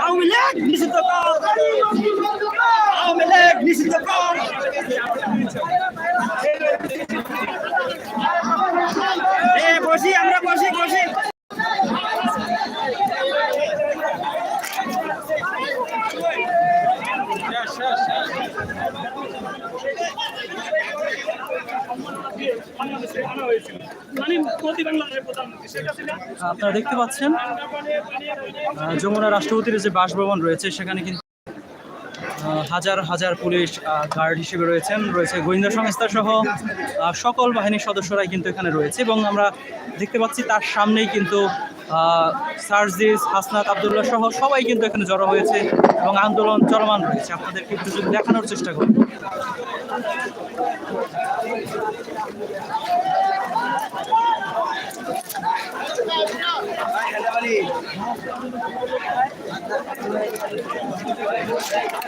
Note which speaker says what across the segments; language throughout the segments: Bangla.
Speaker 1: আওয়ামী লীগ নিষিদ্ধ কর আওয়ামী লীগ নিষিদ্ধ কর এ বসি আমরা বসি বসি
Speaker 2: আপনারা দেখতে পাচ্ছেন যমুনা রাষ্ট্রপতির যে বাসভবন রয়েছে সেখানে কিন্তু হাজার হাজার পুলিশ গার্ড হিসেবে রয়েছেন, রয়েছে গোয়েন্দা সংস্থা সহ সকল বাহিনীর সদস্যরাই কিন্তু এখানে রয়েছে এবং আমরা দেখতে পাচ্ছি তার সামনেই কিন্তু সার্জিস, হাসনাত, আবদুল্লাহ সহ সবাই কিন্তু এখানে জড়ো হয়েছে এবং আন্দোলন চলমান রয়েছে আপনাদেরকে একটু যদি দেখানোর চেষ্টা করব
Speaker 1: Thank you.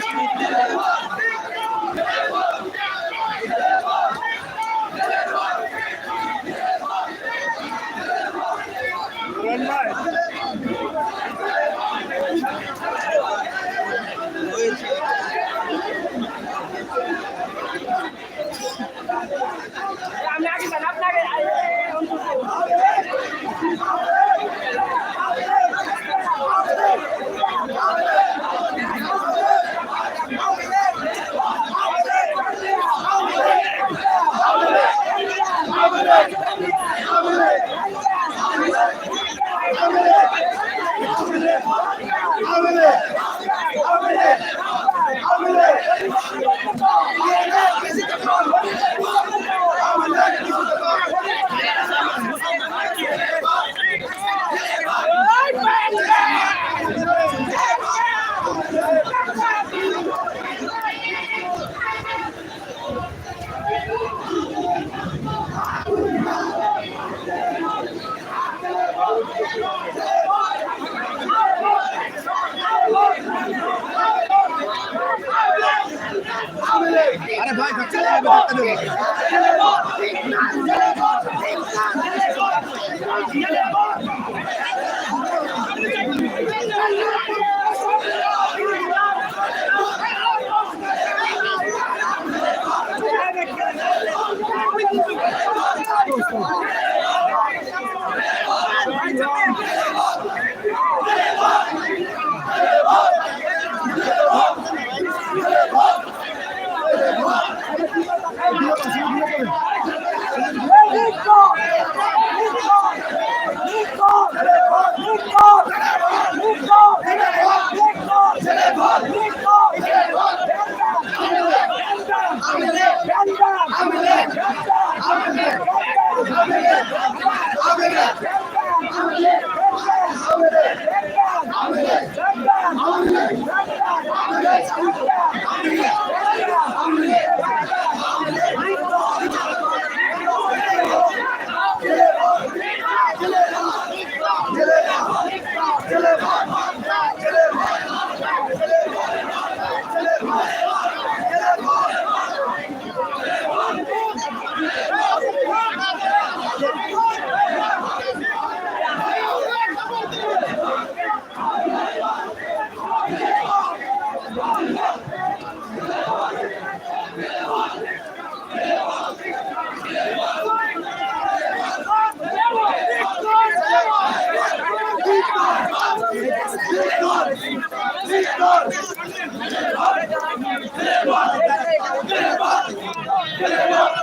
Speaker 1: Thank you. Oh, I'm in there.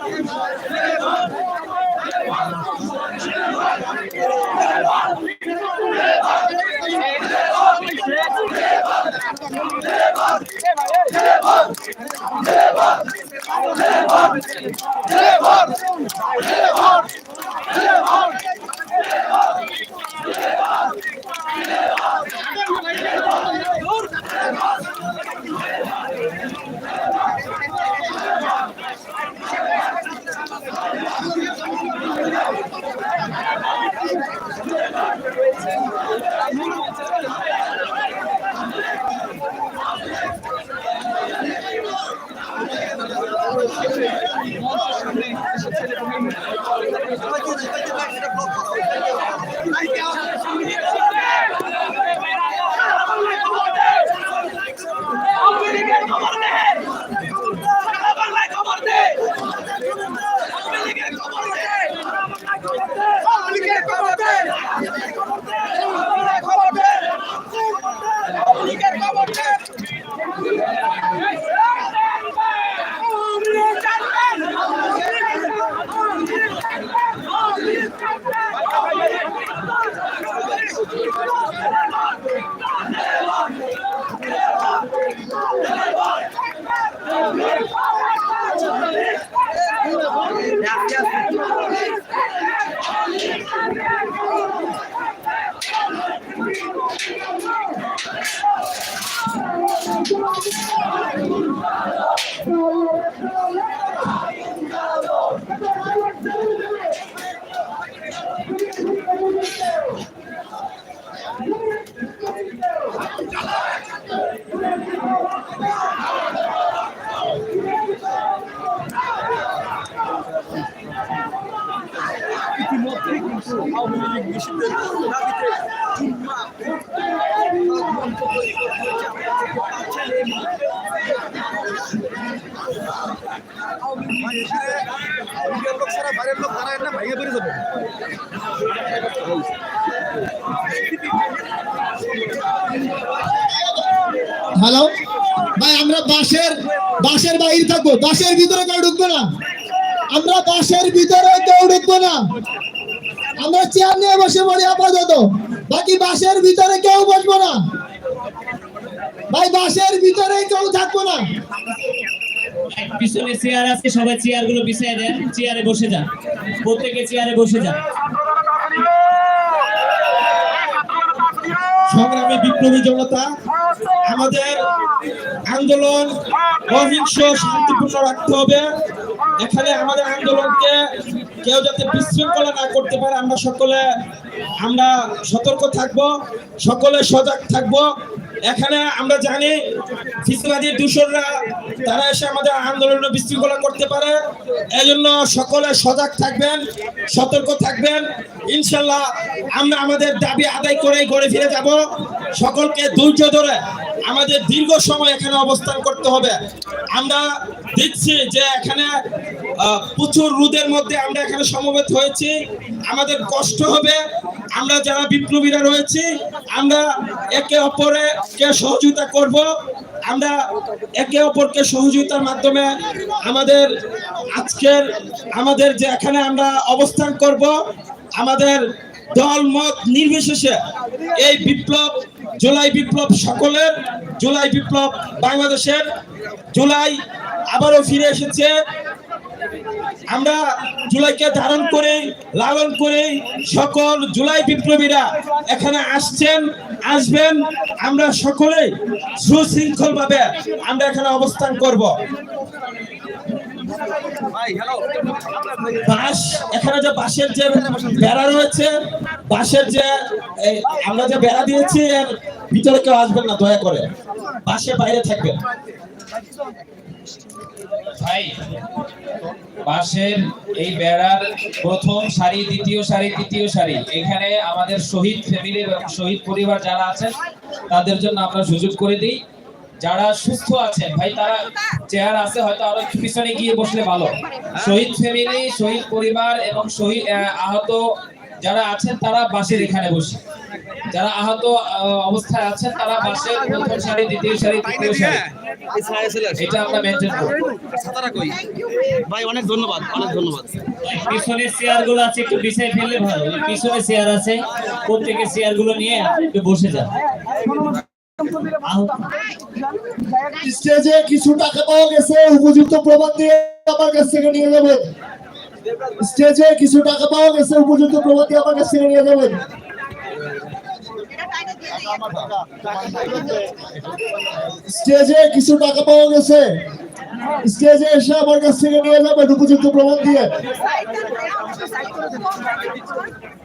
Speaker 1: Thank you.
Speaker 3: Hello? ভাই, আমরা বাসের বাসের বাইরে থাকব। বাসের ভিতরে কেউ ঢুকবো না। আমরা বাসের ভিতরে কেউ ঢুকবো না। আমরা চেয়ার নিয়ে বসে পড়ি আপাতত। বাকি বাসের ভিতরে কেউ বসবো না। ভাই বাসের ভিতরে কেউ থাকব না।
Speaker 4: পিছনে চেয়ার আছে সবাই চেয়ারগুলো বিছিয়ে দেন। চেয়ারে বসে যান। প্রত্যেকে চেয়ারে বসে যান।
Speaker 3: সংগ্রামী বিপ্লবী জনতা আমাদের আন্দোলন অহিংস শান্তিপূর্ণ রাখতে হবে। এখানে আমাদের আন্দোলনকে কেউ যাতে বিশৃঙ্খলা না করতে পারে, আমরা সকলে, আমরা সতর্ক থাকব, সকলে সজাগ থাকব। এখানে আমরা জানি ফিসবাদী দূষণরা, তারা এসে আমাদের আন্দোলনে বিশৃঙ্খলা করতে পারে। এই জন্য সকলে সজাগ থাকবেন, সতর্ক থাকবেন। ইনশাল্লাহ আমরা আমাদের দাবি আদায় করে ঘরে ফিরে যাব। সকলকে ধৈর্য ধরে আমাদের দীর্ঘ সময় এখানে অবস্থান করতে হবে। আমরা দেখছি যে এখানে প্রচুর রোদের মধ্যে আমরা এখানে সমবেত হয়েছি। আমাদের কষ্ট হবে। আমরা যারা বিপ্লবীরা রয়েছি, আমরা একে অপরে কে সহযোগিতা করব, আমরা একে অপরকে সহযোগিতার মাধ্যমে আমাদের আজকের, আমাদের যে এখানে আমরা অবস্থান করব, আমাদের দল মত নির্বিশেষে এই বিপ্লব, জুলাই বিপ্লব সকলের, জুলাই বিপ্লব বাংলাদেশের, জুলাই আবারও ফিরে এসেছে। আমরা জুলাইকে ধারণ করে লালন করে সকল জুলাই বিপ্লবীরা এখানে আসছেন, আসবেন। আমরা সকলেই সুশৃঙ্খল ভাবে আমরা এখানে অবস্থান করব। বাঁশ এখানে যে বাঁশের যে বেড়া রয়েছে বাঁশের যে আমরা যে বেড়া দিয়েছি এর ভিতরে কেউ আসবেন না দয়া করে। বাঁশের বাইরে থাকবেন।
Speaker 4: ভাই বাঁশের এই বেড়ার প্রথম সারি দ্বিতীয় সারি তৃতীয় সারি এখানে আমাদের শহীদ ফ্যামিলি এবং শহীদ পরিবার যারা আছেন তাদের জন্য আমরা সুযোগ করে দিই। যারা সুস্থ আছেন ভাই তারা চেয়ার আছে হয়তো আরও পিছনে গিয়ে বসলে ভালো। শহীদ ফ্যামিলি শহীদ পরিবার এবং শহীদ আহত যারা আছেন তারা বাসের এখানে বসে। যারা আহত অবস্থায় আছেন তারা বাসের প্রথম সারি দ্বিতীয় সারি তৃতীয় সারি। এটা আমরা মেনটেন করব।
Speaker 1: ভাই অনেক ধন্যবাদ অনেক ধন্যবাদ।
Speaker 4: পিছনের চেয়ারগুলো আছে একটু বিছাই ফেললে ভালো পিছনে চেয়ার আছে প্রত্যেকের চেয়ারগুলো নিয়ে একটু বসে যান।
Speaker 3: স্টেজে কিছু টাকা পাওয়া গেছে, উপযুক্ত প্রমাণ দিয়ে আমার কাছ থেকে নিয়ে যাবেন স্টেজে কিছু টাকা পাওয়া গেছে, উপযুক্ত প্রমাণ দিয়ে আমার কাছ থেকে নিয়ে যাবেন স্টেজে কিছু টাকা পাওয়া গেছে, স্টেজে এসে আমার কাছ থেকে নিয়ে যাবেন উপযুক্ত প্রমাণ দিয়ে।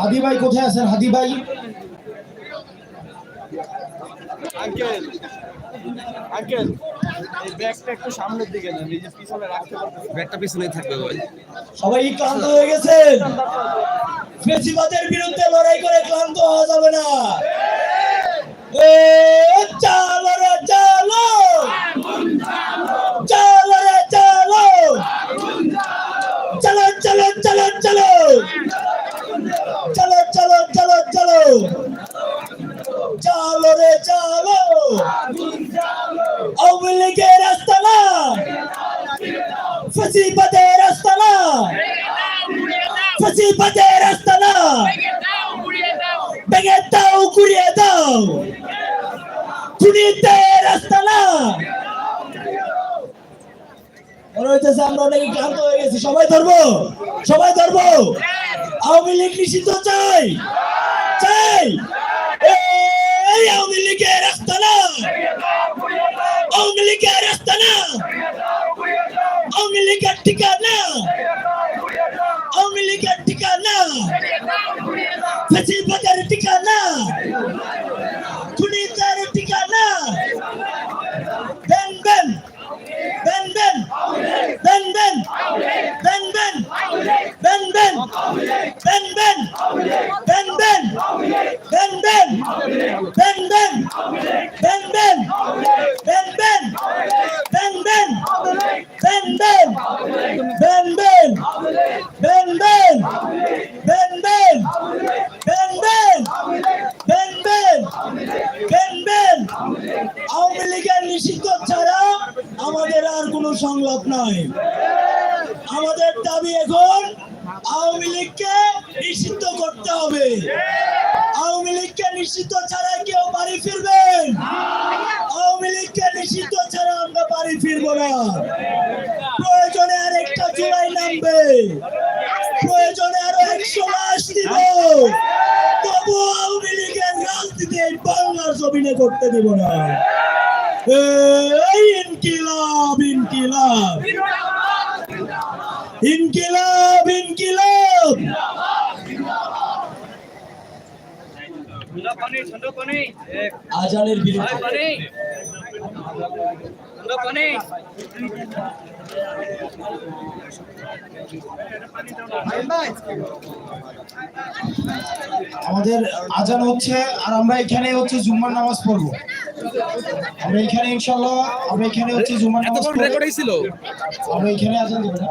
Speaker 5: হাদি ভাই কোথায় আছেন হাদি ভাই
Speaker 6: আঙ্কেল আঙ্কেল এই ব্যাগটা একটু সামনের দিকে নেন নিজের পিছনে রাখতে পারতেছেন।
Speaker 1: ব্যাগটা পিছনেই থাকবে ভাই।
Speaker 5: সবাই ক্লান্ত হয়ে গেছেন? ফেসিবাদের বিরুদ্ধে লড়াই করে ক্লান্ত হওয়া যাবে না। এ চালো চালো। চালো রে চালো চলো চলো চলো চলো চলো চলো চলো চলো চালো রে চালো আওয়ামী লীগের রাস্তা না ফেসিবাদের রাস্তা না ফেসিবাদের রাস্তা না ভেঙে দাও গুড়িয়ে দাও খুনিদের রাস্তা না মনে হইতেছে আমরা অনেক ক্লান্ত হয়ে গেছি। সবাই ধরবো? সবাই ধরবো? আওয়ামী লীগ নিষিদ্ধ চাই। চাই। আওয়ামী লীগের রাস্তা না। আওয়ামী লীগের রাস্তা না। আওয়ামী লীগের ঠিকানা। Ban ban ban ban ban ban ban ban ban ban ban Awami লীগের নিষিদ্ধ ছাড়া আমাদের আর কোনো সংলাপ নাই। আমাদের দাবি এখন আওয়ামী লীগকে নিষিদ্ধ করতে হবে। আওয়ামী লীগকে নিষিদ্ধ ছাড়া কেউ বাড়ি ফিরবেন। আওয়ামী লীগকে নিষিদ্ধ ছাড়া আমরা বাড়ি ফিরবো না। প্রয়োজনে আরও একশো লাশ দিব। তবু আওয়ামী লীগের রাজনীতি বাংলার জমিনে করতে দিব না। ইনকিলাব ইনকিলাব। ইনকিলাব আজানের বিরুদ্ধে। আমাদের আজান হচ্ছে আর আমরা এখানে হচ্ছে জুম্মার নামাজ পড়ব। আমরা এখানে ইনশাল্লাহ আমরা এখানে হচ্ছে জুম্মার নামাজ
Speaker 1: ছিল?
Speaker 5: আমরা এখানে আজান দেবো না।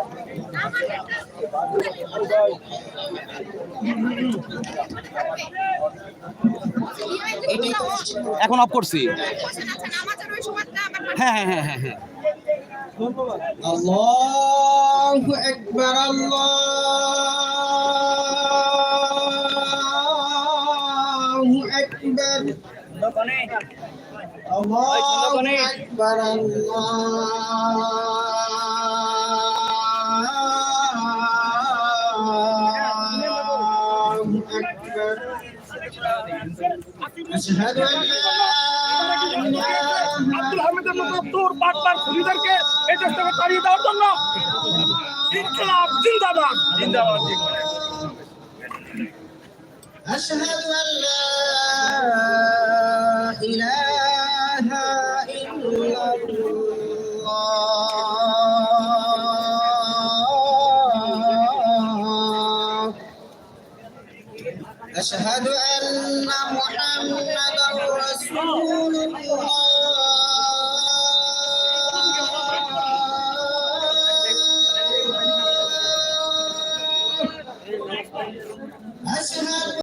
Speaker 1: এখন অফ করছি। হ্যাঁ হ্যাঁ হ্যাঁ হ্যাঁ হ্যাঁ।
Speaker 5: الله أكبر الله أكبر
Speaker 3: الله أكبر
Speaker 5: الله أشهد أن لا إله আশহাদু আন লা ইলাহা
Speaker 6: আব্দুল হামিদের মতো তোর বাটপার খুনিদেরকে এই দেশ থেকে তাড়িয়ে দেওয়ার জন্য ইনকিলাব জিন্দাবাদ জিন্দাবাদ
Speaker 5: أشهد أن لا إله إلا الله أشهد أن